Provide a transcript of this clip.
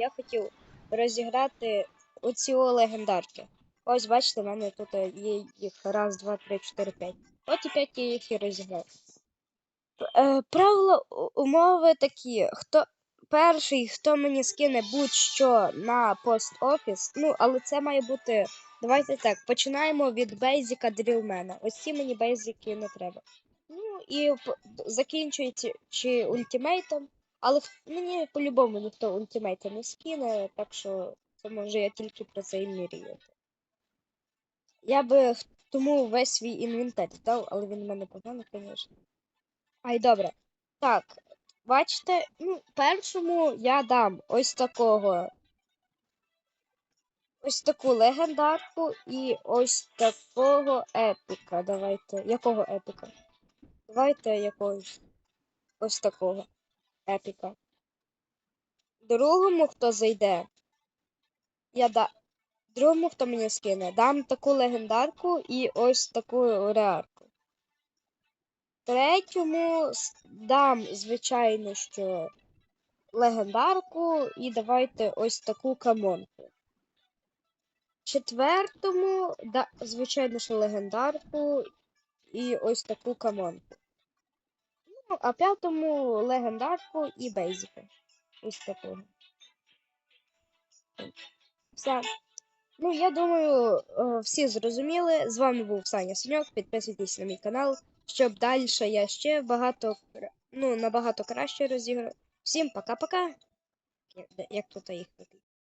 я хотів розіграти оці легендарки. Ось бачите, в мене тут є їх раз, два, три, чотири, п'ять. От і п'ять я їх і розіграв. Е, правила умови такі. Хто перший, хто мені скине будь-що на пост-офіс, ну, але це має бути. Давайте так, починаємо від бейзіка дрілмена. Ось ці мені бейзики не треба. Ну і п- закінчується чи ультимейтом. Але мені по-любому ніхто ультимейта не скине, так що це може я тільки про це і мріяти. Я би тому весь свій інвентар дав, але він у мене поганий, звісно. Ай, добре. Так, бачите, ну, першому я дам ось такого. Ось таку легендарку і ось такого епіка. Давайте. Якого епіка? Давайте якогось ось такого епіка. Другому, хто зайде, я да. Другому, хто мені скине, дам таку легендарку і ось таку реарку. Третьому дам, звичайно, що легендарку і давайте ось таку камонку. Четвертому, да, звичайно, що легендарку і ось таку камонку. Ну, а п'ятому легендарку і бейзика. Ось такого. Все. Ну, я думаю, е, всі зрозуміли. З вами був Саня Саньок. Підписуйтесь на мій канал, щоб далі я ще багато, ну, набагато краще розіграв. Всім пока-пока. Як- тут їх?